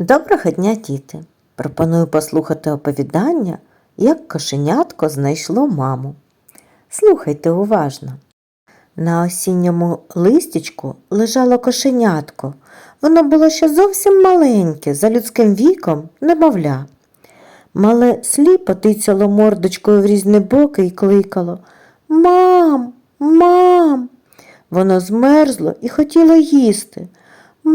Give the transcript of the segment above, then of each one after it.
Доброго дня, діти! Пропоную послухати оповідання, як кошенятко знайшло маму. Слухайте уважно. На осінньому листячку лежало кошенятко. Воно було ще зовсім маленьке, за людським віком, немовля. Мале сліпо тицяло мордочкою в різні боки і кликало Мам, мам. Воно змерзло і хотіло їсти.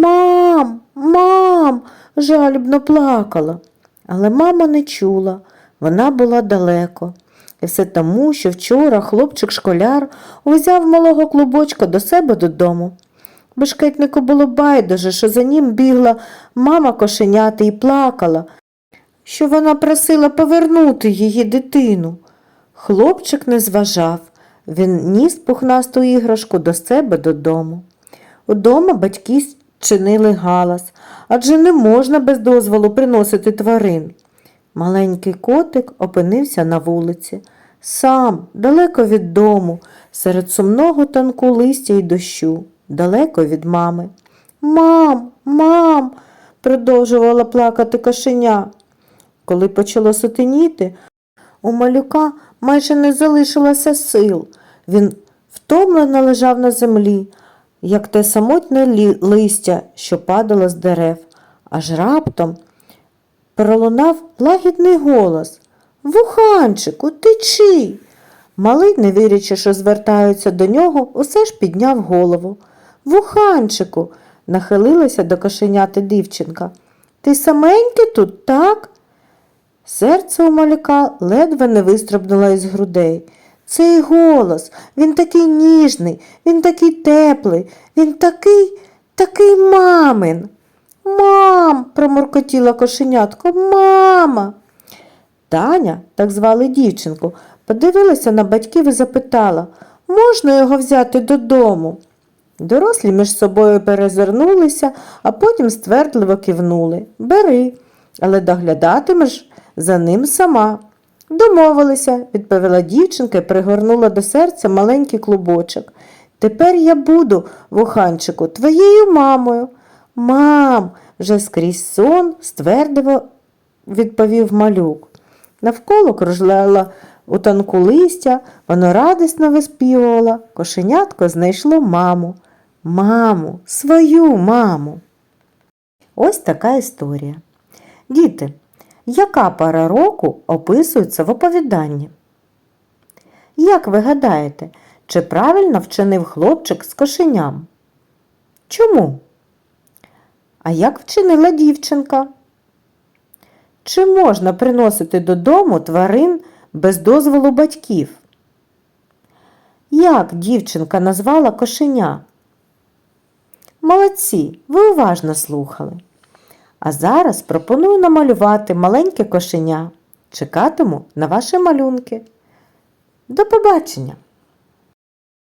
Мам, мам, жалібно плакала. Але мама не чула, вона була далеко. І все тому, що вчора хлопчик-школяр узяв малого клубочка до себе додому. Бешкетнику було байдуже, що за ним бігла мама кошеняти і плакала, що вона просила повернути її дитину. Хлопчик не зважав, він ніс пухнасту іграшку до себе додому. Удома батьки чинили галас, адже не можна без дозволу приносити тварин. Маленький котик опинився на вулиці, сам, далеко від дому, серед сумного танку листя й дощу, далеко від мами. Мам, мам, продовжувала плакати кошеня. Коли почало сутеніти, у малюка майже не залишилося сил. Він втомлено лежав на землі, як те самотне листя, що падало з дерев, аж раптом пролунав лагідний голос Вуханчику, ти? Малий, не вірячи, що звертаються до нього, усе ж підняв голову. Вуханчику, нахилилася до кошеняти дівчинка. Ти саменький тут, так? Серце у малюка ледве не вистрибнуло із грудей. Цей голос, він такий ніжний, він такий теплий, він такий, такий мамин. Мам, промуркотіла кошенятко, мама. Таня, так звали дівчинку, подивилася на батьків і запитала, можна його взяти додому? Дорослі між собою перезирнулися, а потім ствердливо кивнули. Бери, але доглядатимеш за ним сама. Домовилися, відповіла дівчинка і пригорнула до серця маленький клубочок. Тепер я буду, вуханчику, твоєю мамою. Мам, вже скрізь сон ствердиво відповів малюк. Навколо кружляла у танку листя, воно радісно виспівувало. Кошенятко знайшло маму. Маму, свою маму. Ось така історія. Діти, яка пара року описується в оповіданні? Як ви гадаєте, чи правильно вчинив хлопчик з кошеням? Чому? А як вчинила дівчинка? Чи можна приносити додому тварин без дозволу батьків? Як дівчинка назвала кошеня? Молодці, ви уважно слухали. А зараз пропоную намалювати маленьке кошеня. Чекатиму на ваші малюнки. До побачення!